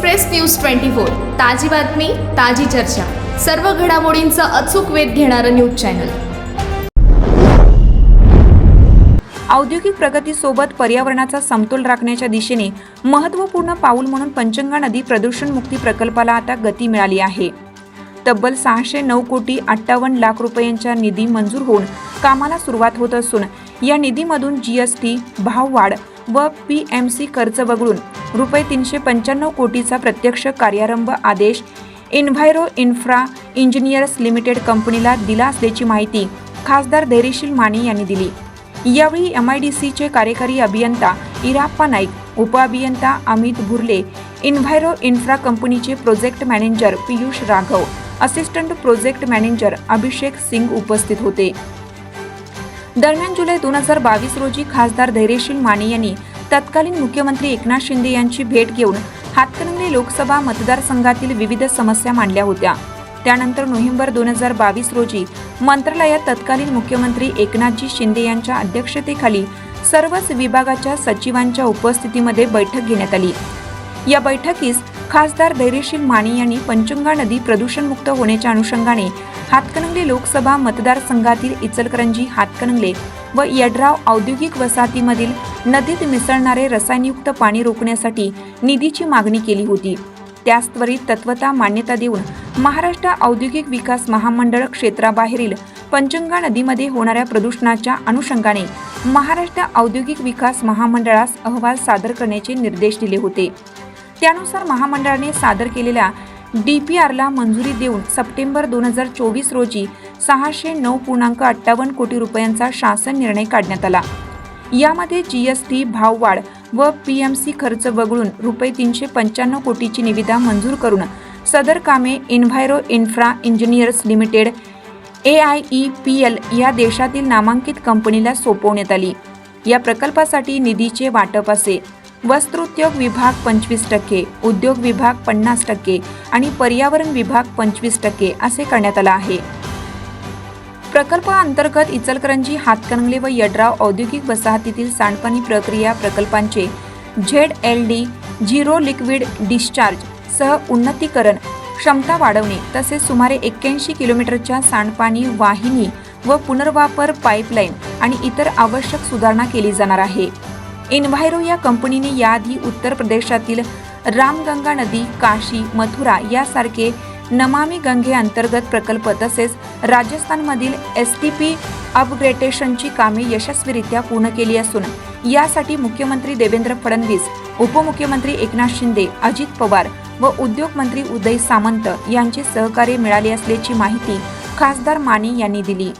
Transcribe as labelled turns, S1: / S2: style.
S1: Express news twenty four ताजी बातमी ताजी चर्चा. सर्व घडामोडींचा अचूक वेध घेणारं न्यूज चॅनल.
S2: औद्योगिक प्रगतीसोबत पर्यावरणाचा समतोल राखण्याच्या दिशेने महत्त्वपूर्ण पाऊल म्हणून पंचगंगा नदी प्रदूषणमुक्ती प्रकल्पाला आता गती मिळाली आहे. तब्बल सहाशे नऊ कोटी अठ्ठावन्न लाख रुपयांच्या निधी मंजूर होऊन कामाला सुरुवात होत असून या निधीमधून जीएसटी भाववाढ व पी एम सी खर्च वगळून रुपये तीनशे पंच्याण्णव कोटीचा प्रत्यक्ष कार्यारंभ आदेश इन्व्हायरो इन्फ्रा इंजिनियर्स लिमिटेड कंपनीला दिला असल्याची माहिती खासदार धैर्यशील माने यांनी दिली. यावेळी एम आय डी सीचे कार्यकारी अभियंता इराप्पा नाईक उपअभियंता अमित भुर्ले इन्व्हायरो इन्फ्रा कंपनीचे project manager Piyush Raghav assistant project manager Abhishek Singh उपस्थित होते. दरम्यान जुलै दोन हजार बावीस रोजी खासदार धैर्यशील माने यांनी तत्कालीन मुख्यमंत्री एकनाथ शिंदे यांची भेट घेऊन हातकणंगले लोकसभा मतदारसंघातील विविध समस्या मांडल्या होत्या. त्यानंतर नोव्हेंबर दोन हजार बावीस रोजी मंत्रालयात तत्कालीन मुख्यमंत्री एकनाथजी शिंदे यांच्या अध्यक्षतेखाली सर्वच विभागाच्या सचिवांच्या उपस्थितीमध्ये बैठक घेण्यात आली. या बैठकीस खासदार धैर्यशील माने यांनी पंचुंगा नदी प्रदूषणमुक्त होण्याच्या अनुषंगाने हातकणंगले लोकसभा मतदारसंघातील इचलकरंजी हातकणंगले व यड्राव औद्योगिक वसाहतीमधील नदीत मिसळणारे रसायनयुक्त पाणी रोखण्यासाठी निधीची मागणी केली होती. त्यास त्वरित तत्वता मान्यता देऊन महाराष्ट्र औद्योगिक विकास महामंडळ क्षेत्राबाहेरील पंचंगा नदीमध्ये होणाऱ्या प्रदूषणाच्या अनुषंगाने महाराष्ट्र औद्योगिक विकास महामंडळास अहवाल सादर करण्याचे निर्देश दिले होते. त्यानुसार महामंडळाने सादर केलेल्या डी पी आरला मंजुरी देऊन सप्टेंबर दोन हजार चोवीस रोजी सहाशे नऊ पूर्णांक अठ्ठावन्न कोटी रुपयांचा शासन निर्णय काढण्यात आला. यामध्ये जी एस टी भाववाढ व पी एम सी खर्च वगळून रुपये तीनशे पंच्याण्णव कोटीची निविदा मंजूर करून सदर कामे enviro infra engineers limited A I E P L या देशातील नामांकित कंपनीला सोपवण्यात आली. या प्रकल्पासाठी निधीचे वाटप असे. वस्त्रोद्योग विभाग पंचवीस टक्के उद्योग विभाग पन्नास टक्के आणि पर्यावरण विभाग पंचवीस टक्के असे करण्यात आला आहे. प्रकल्प अंतर्गत इचलकरंजी हातकणंगले व यड्राव औद्योगिक वसाहतीतील सांडपाणी प्रक्रिया प्रकल्पांचे Z L D zero liquid discharge सह उन्नतीकरण क्षमता वाढवणे तसेच सुमारे एक्क्याऐंशी किलोमीटरच्या सांडपाणी वाहिनी व पुनर्वापर पाईपलाईन आणि इतर आवश्यक सुधारणा केली जाणार आहे. इन्व्हायरो या कंपनीने याआधी उत्तर प्रदेशातील रामगंगा नदी काशी मथुरा यासारखे नमामी गंगे अंतर्गत प्रकल्प तसेच राजस्थानमधील एस टी पी अपग्रेडेशनची कामे यशस्वीरित्या पूर्ण केली असून यासाठी मुख्यमंत्री देवेंद्र फडणवीस उपमुख्यमंत्री एकनाथ शिंदे अजित पवार व उद्योगमंत्री उदय सामंत यांचे सहकार्य मिळाले असल्याची माहिती खासदार माने यांनी दिली.